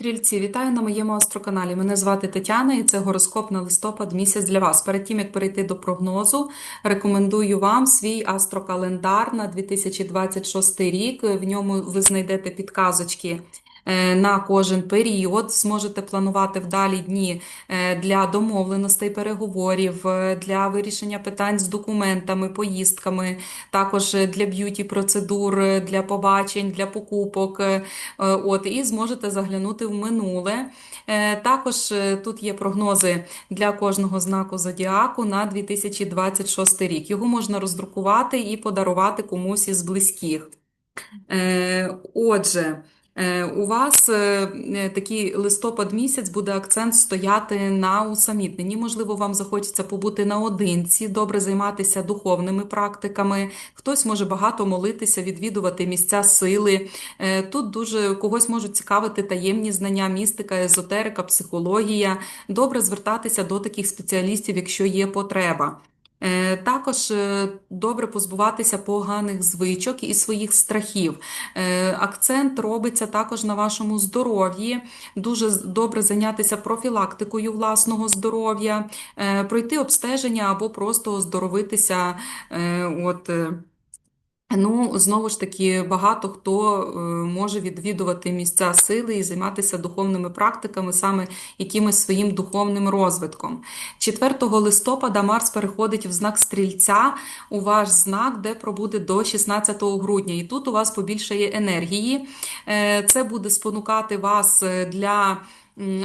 Стрільці, вітаю на моєму астроканалі. Мене звати Тетяна і це гороскоп на листопад місяць для вас. Перед тим як перейти до прогнозу, рекомендую вам свій астрокалендар на 2026 рік. В ньому ви знайдете підказочки. Е, На кожен період зможете планувати вдалі дні е, для домовленостей, переговорів, е, для вирішення питань з документами, поїздками, також для б'юті процедур, для побачень, для покупок. От, і зможете заглянути в минуле. Також тут є прогнози для кожного знаку зодіаку на 2026 рік. Його можна роздрукувати і подарувати комусь із близьких. Отже, у вас е, е, такий листопад місяць буде акцент стояти на усамітненні. Можливо, вам захочеться побути наодинці, добре займатися духовними практиками. Хтось може багато молитися, відвідувати місця сили. Е, Тут дуже когось можуть цікавити таємні знання, містика, езотерика, психологія. Добре звертатися до таких спеціалістів, якщо є потреба. Е, Також е, добре позбуватися поганих звичок і своїх страхів. Е, Акцент робиться також на вашому здоров'ї. Дуже добре зайнятися профілактикою власного здоров'я, пройти обстеження або просто оздоровитися. От, Ну, знову ж таки, багато хто е, може відвідувати місця сили і займатися духовними практиками, саме якимось своїм духовним розвитком. 4 листопада Марс переходить в знак Стрільця, у ваш знак, де пробуде до 16 грудня. І тут у вас побільшає енергії. Е, Це буде спонукати вас е, для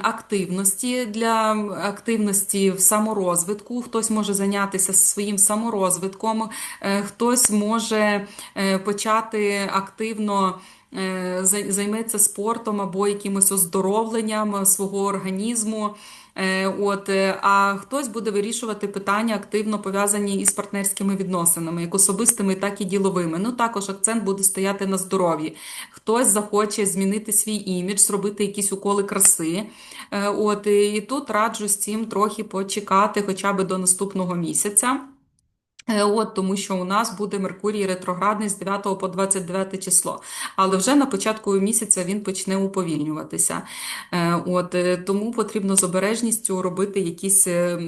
активності, для активності в саморозвитку. Хтось може зайнятися своїм саморозвитком, е, хтось може е, почати активно. Е, Займеться спортом або якимось оздоровленням свого організму. Е, От, е, а хтось буде вирішувати питання активно пов'язані із партнерськими відносинами, як особистими, так і діловими. Ну також акцент буде стояти на здоров'ї. Хтось захоче змінити свій імідж, зробити якісь уколи краси. От, і тут раджу з цим трохи почекати, хоча б до наступного місяця. Е, От, тому що у нас буде Меркурій ретроградний з 9 по 29 число. Але вже на початку місяця він почне уповільнюватися. Е, От, е, тому потрібно з обережністю робити якісь е,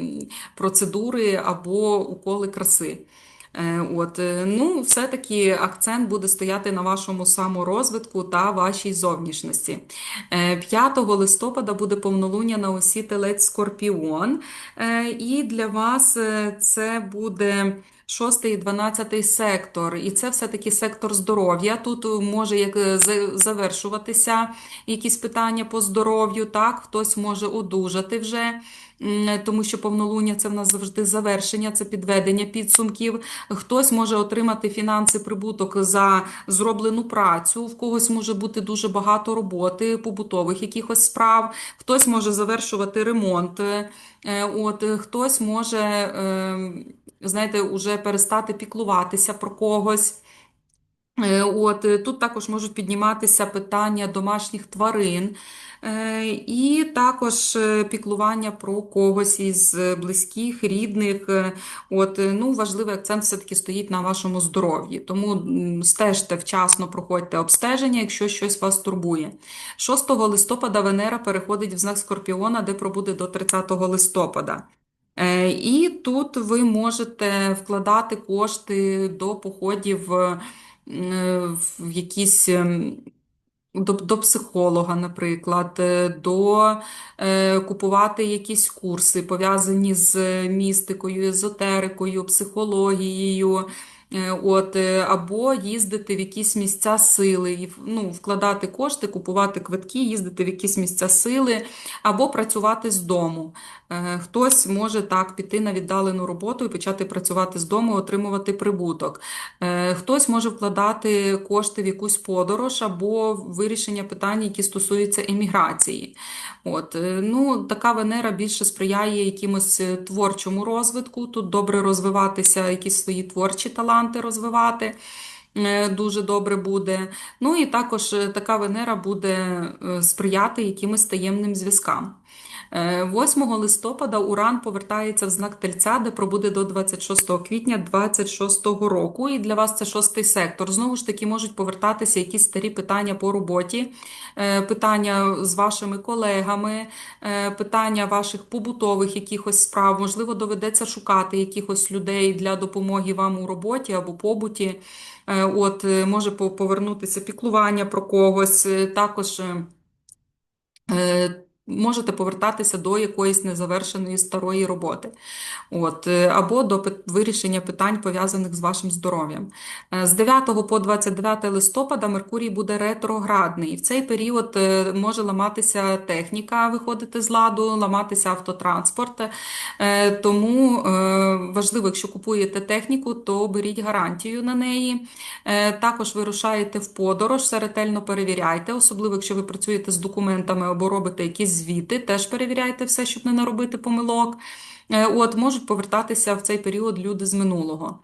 процедури або уколи краси. Е, От, е, ну, все-таки акцент буде стояти на вашому саморозвитку та вашій зовнішності. Е, 5 листопада буде повнолуння на осі Телець Скорпіон. Е, І для вас е, це буде. Шостий і дванадцятий сектор, і це все-таки сектор здоров'я. Тут е, може як е, завершуватися якісь питання по здоров'ю, так, хтось може одужати вже, тому що повнолуння це в нас завжди завершення, це підведення підсумків. Хтось може отримати фінанси, прибуток за зроблену працю, в когось може бути дуже багато роботи, побутових якихось справ, хтось може завершувати ремонт. е, От, хтось може, е, знаєте, уже перестати піклуватися про когось. Е, От, е, тут також можуть підніматися питання домашніх тварин, е, і також піклування про когось із близьких, рідних. От, ну, важливий акцент все-таки стоїть на вашому здоров'ї. Тому стежте вчасно, проходьте обстеження, якщо щось вас турбує. 6 листопада Венера переходить в знак Скорпіона, де пробуде до 30 листопада. Е, І тут ви можете вкладати кошти до походів е, в якісь ем, до, до психолога, наприклад, е, до е, купувати якісь курси, пов'язані з містикою, езотерикою, психологією. Е, От, е, або їздити в якісь місця сили, ну, вкладати кошти, купувати квитки, їздити в якісь місця сили, або працювати з дому. Е, Хтось може так піти на віддалену роботу і почати працювати з дому, отримувати прибуток. Хтось може вкладати кошти в якусь подорож або вирішення питань, які стосуються еміграції. От, ну, така Венера більше сприяє якимось творчому розвитку. Тут добре розвиватися, якісь свої творчі таланти розвивати. е, Дуже добре буде. Ну і також е, така Венера буде е, сприяти якимось таємним зв'язкам. Е, 8 листопада Уран повертається в знак Тельця, де пробуде до 26 квітня 2026 року. І для вас це шостий сектор. Знову ж таки, можуть повертатися якісь старі питання по роботі, е, питання з вашими колегами, е, питання ваших побутових якихось справ. Можливо, доведеться шукати якихось людей для допомоги вам у роботі або побуті. Е, От, е, може повернутися піклування про когось. Е, Також. Можете повертатися до якоїсь незавершеної старої роботи, от, е, або до вирішення питань, пов'язаних з вашим здоров'ям. Е, З 9 по 29 листопада Меркурій буде ретроградний. І в цей період е, може ламатися техніка, виходити з ладу, ламатися автотранспорт. Тому важливо, якщо купуєте техніку, то беріть гарантію на неї. Також вирушаєте в подорож, все ретельно перевіряйте, особливо якщо ви працюєте з документами або робите якісь звіти, теж перевіряйте все, щоб не наробити помилок. Е, От, можуть повертатися в цей період люди з минулого.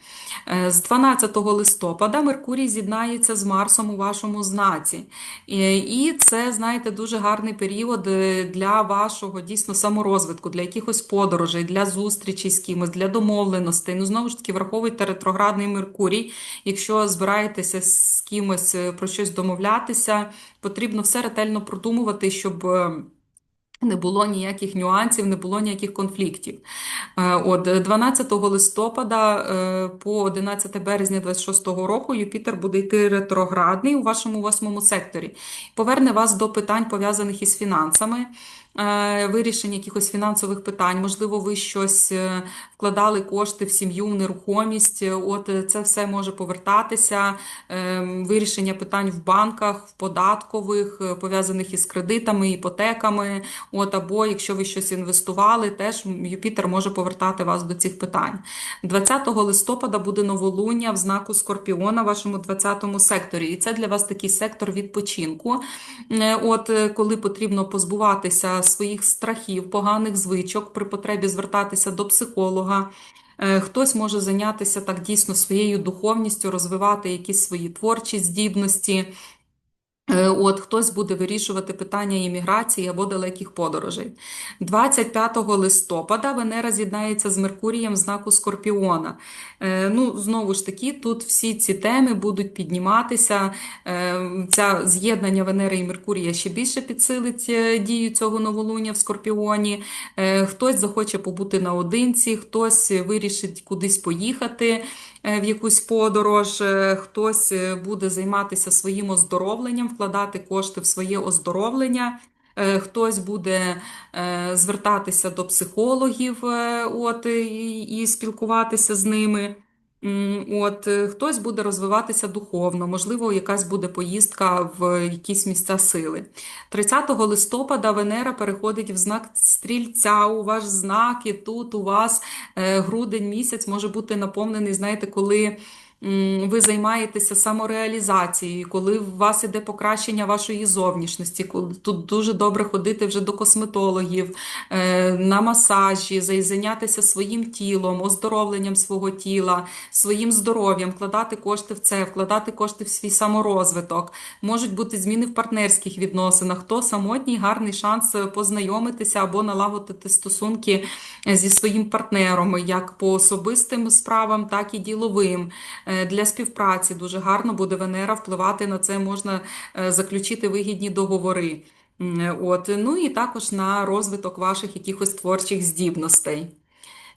Е, З 12 листопада Меркурій з'єднається з Марсом у вашому знаці. І це, знаєте, дуже гарний період е, для вашого дійсно саморозвитку, для якихось подорожей, для зустрічей з кимось, для домовленостей. Ну, знову ж таки, враховуйте ретроградний Меркурій. Якщо збираєтеся з кимось про щось домовлятися, потрібно все ретельно продумувати, щоб. Е, не було ніяких нюансів, не було ніяких конфліктів. Е, От 12 листопада е, по 11 березня 26 року Юпітер буде йти ретроградний у вашому восьмому секторі. Поверне вас до питань, пов'язаних із фінансами, е, вирішення якихось фінансових питань. Можливо, ви щось е, вкладали кошти в сім'ю, в нерухомість. От е, це все може повертатися. Е, Вирішення питань в банках, в податкових, е, пов'язаних із кредитами, іпотеками. От, або якщо ви щось інвестували, теж Юпітер може повертати вас до цих питань. 20 листопада буде новолуння в знаку Скорпіона в вашому 20-му секторі. І це для вас такий сектор відпочинку. Е, От, коли потрібно позбуватися своїх страхів, поганих звичок, при потребі звертатися до психолога. Е, Хтось може зайнятися так дійсно своєю духовністю, розвивати якісь свої творчі здібності. Е, От хтось буде вирішувати питання імміграції або далеких подорожей. 25 листопада Венера з'єднається з Меркурієм в знаку Скорпіона. Е, Ну, знову ж таки, тут всі ці теми будуть підніматися. Е, Ця з'єднання Венери і Меркурія ще більше підсилить е, дію цього новолуння в Скорпіоні. Хтось захоче побути наодинці, хтось вирішить кудись поїхати в якусь подорож, е, хтось е, буде займатися своїм оздоровленням, вкладати кошти в своє оздоровлення. Е, Хтось буде е, звертатися до психологів е, от, і спілкуватися з ними. От, е, хтось буде розвиватися духовно, можливо, якась буде поїздка в якісь місця сили. 30 листопада Венера переходить в знак стрільця, у ваш знак, і тут у вас е, грудень місяць може бути наповнений, знаєте, коли ви займаєтеся самореалізацією, коли у вас іде покращення вашої зовнішності, тут дуже добре ходити вже до косметологів, е, на масажі, зай- зайнятися своїм тілом, оздоровленням свого тіла, своїм здоров'ям, вкладати кошти в це, вкладати кошти в свій саморозвиток. Можуть бути зміни в партнерських відносинах. Хто самотній, гарний шанс е, познайомитися або налагодити стосунки е, зі своїм партнером, як по особистим справам, так і діловим. Е, Для співпраці дуже гарно буде Венера впливати на це, можна е, заключити вигідні договори. От, ну і також на розвиток ваших якихось творчих здібностей.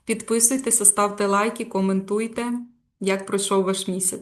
Підписуйтеся, ставте лайки, коментуйте, як пройшов ваш місяць.